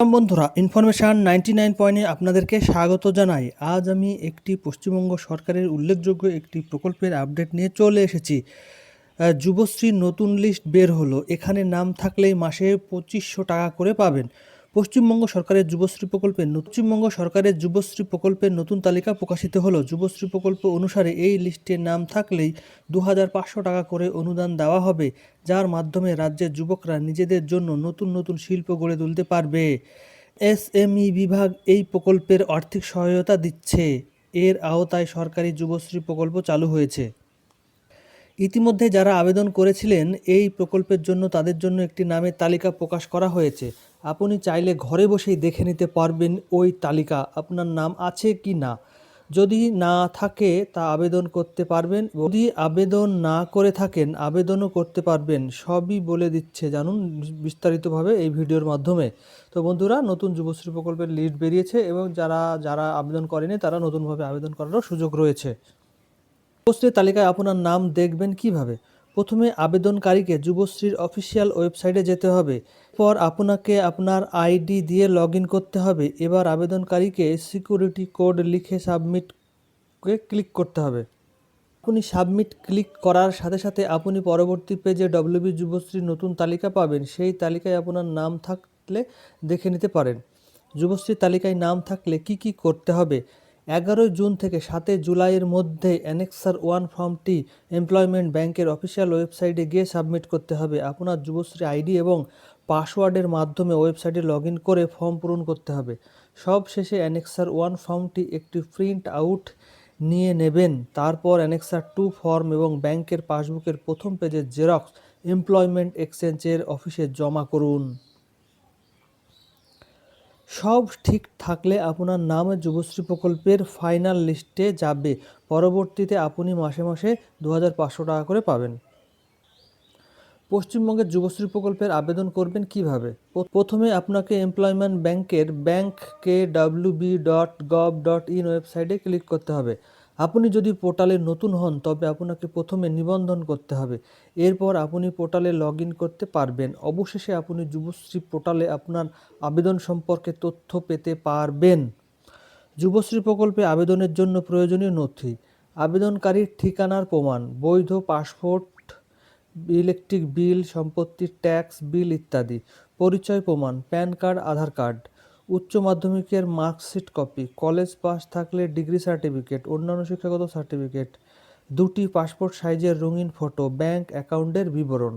বন্ধুরা information ninety nine পয়েন্টে আপনাদেরকে স্বাগত জানাই। আজ আমি একটি পশ্চিমবঙ্গ সরকারের উল্লেখযোগ্য একটি প্রকল্পের আপডেট নিয়ে চলে এসেছি। যুবশ্রী নতুন লিস্ট বের হলো। এখানে নাম থাকলেই মাসে পঁচিশশো টাকা করে পাবেন। পশ্চিমবঙ্গ সরকারের যুবশ্রী প্রকল্পের পশ্চিমবঙ্গ সরকারের যুবশ্রী প্রকল্পের নতুন তালিকা প্রকাশিত হলো। যুবশ্রী প্রকল্প অনুসারে এই লিস্টে নাম থাকলেই দু হাজার পাঁচশো টাকা করে অনুদান দেওয়া হবে, যার মাধ্যমে রাজ্যের যুবকরা নিজেদের জন্য নতুন নতুন শিল্প গড়ে তুলতে পারবে। এসএমই বিভাগ এই প্রকল্পের আর্থিক সহায়তা দিচ্ছে। এর আওতায় সরকারি যুবশ্রী প্রকল্প চালু হয়েছে। ইতিমধ্যে যারা আবেদন করেছিলেন, এই প্রকল্পের জন্য তাদের জন্য একটি নামের তালিকা প্রকাশ করা হয়েছে। আপনি চাইলে ঘরে বসেই দেখে নিতে পারবেন ওই তালিকা। আপনার নাম আছে কি না? যদি না থাকে, তা আবেদন করতে পারবেন। যদি আবেদন না করে থাকেন, আবেদনও করতে পারবেন। সবই বলে দিচ্ছে, জানুন বিস্তারিতভাবে এই ভিডিওর মাধ্যমে। তো বন্ধুরা, নতুন যুবশ্রী প্রকল্পের লিস্ট বেরিয়েছে এবং যারা যারা আবেদন করেনি, তারা নতুনভাবে আবেদন করারও সুযোগ রয়েছে। যুবশ্রীর তালিকায় আপনার নাম দেখবেন কীভাবে? প্রথমে আবেদনকারীকে যুবশ্রীর অফিসিয়াল ওয়েবসাইটে যেতে হবে। পর আপনাকে আপনার আইডি দিয়ে লগ করতে হবে। এবার আবেদনকারীকে সিকিউরিটি কোড লিখে সাবমিটকে ক্লিক করতে হবে। আপনি সাবমিট ক্লিক করার সাথে সাথে আপনি পরবর্তী পেজে ডব্লিউবি যুবশ্রীর নতুন তালিকা পাবেন। সেই তালিকায় আপনার নাম থাকলে দেখে নিতে পারেন। যুবশ্রীর তালিকায় নাম থাকলে কি কি করতে হবে? এগারোই জুন থেকে সাতই জুলাইয়ের মধ্যে অ্যানেক্সার ওয়ান ফর্মটি এমপ্লয়মেন্ট ব্যাংকের অফিসিয়াল ওয়েবসাইটে গিয়ে সাবমিট করতে হবে। আপনার যুবশ্রী আইডি এবং পাসওয়ার্ডের মাধ্যমে ওয়েবসাইটে লগ করে ফর্ম পূরণ করতে হবে। সব শেষে অ্যানেক্সার ওয়ান ফর্মটি একটি প্রিন্ট আউট নিয়ে নেবেন। তারপর অ্যানেক্সার টু ফর্ম এবং ব্যাংকের পাসবুকের প্রথম পেজের জেরক্স এমপ্লয়মেন্ট এক্সচেঞ্জের অফিসে জমা করুন। সব ঠিক থাকলে আপনার নাম যুবশ্রী প্রকল্পের ফাইনাল লিস্টে যাবে। পরবর্তীতে আপনি মাসে মাসে দু হাজার পাঁচশো টাকা করে পাবেন। পশ্চিমবঙ্গের যুবশ্রী প্রকল্পের আবেদন করবেন কীভাবে? প্রথমে আপনাকে এমপ্লয়মেন্ট ব্যাংকের bank K B dot gov dot in ওয়েবসাইটে ক্লিক করতে হবে। আপনি যদি পোর্টালে নতুন হন, তবে আপনাকে প্রথমে নিবন্ধন করতে হবে। এরপর আপনি পোর্টালে লগ করতে পারবেন। অবশেষে আপনি যুবশ্রী পোর্টালে আপনার আবেদন সম্পর্কে তথ্য পেতে পারবেন। যুবশ্রী প্রকল্পে আবেদনের জন্য প্রয়োজনীয় নথি, আবেদনকারীর ঠিকানার প্রমাণ, বৈধ পাসপোর্ট, ইলেকট্রিক বিল, সম্পত্তির ট্যাক্স বিল ইত্যাদি, পরিচয় প্রমাণ, প্যান কার্ড, আধার কার্ড। উচ্চ মাধ্যমিকের মার্কশিট কপি, কলেজ পাস থাকলে ডিগ্রি সার্টিফিকেট, অন্যান্য শিক্ষাগত সার্টিফিকেট, দুটি পাসপোর্ট সাইজের রঙিন ফটো, ব্যাংক অ্যাকাউন্টের বিবরণ।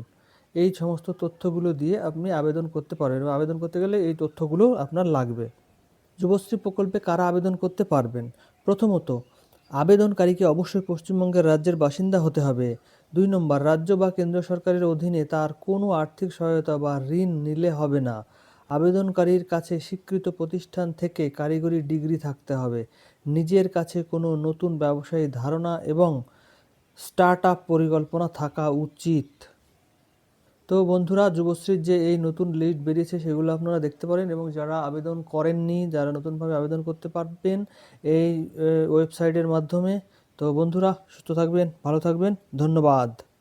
এই সমস্ত তথ্যগুলো দিয়ে আপনি আবেদন করতে পারেন আবেদন করতে গেলে এই তথ্যগুলো আপনার লাগবে। যুবশ্রী প্রকল্পে কারা আবেদন করতে পারবেন? প্রথমত, আবেদনকারীকে অবশ্যই পশ্চিমবঙ্গের রাজ্যের বাসিন্দা হতে হবে। দুই নম্বর, রাজ্য বা কেন্দ্র সরকারের অধীনে তার কোনো আর্থিক সহায়তা বা ঋণ নিলে হবে না। আবেদনকারীর কাছে স্বীকৃত প্রতিষ্ঠান থেকে কারিগরি ডিগ্রি থাকতে হবে। নিজের কাছে কোনো নতুন ব্যবসায়ী ধারণা এবং স্টার্ট আপ পরিকল্পনা থাকা উচিত। তো বন্ধুরা, যুবশ্রীর যে এই নতুন লিস্ট বেরিয়েছে, সেগুলো আপনারা দেখতে পারেন এবং যারা আবেদন করেননি, যারা নতুনভাবে আবেদন করতে পারবেন এই ওয়েবসাইটের মাধ্যমে। তো বন্ধুরা, সুস্থ থাকবেন, ভালো থাকবেন, ধন্যবাদ।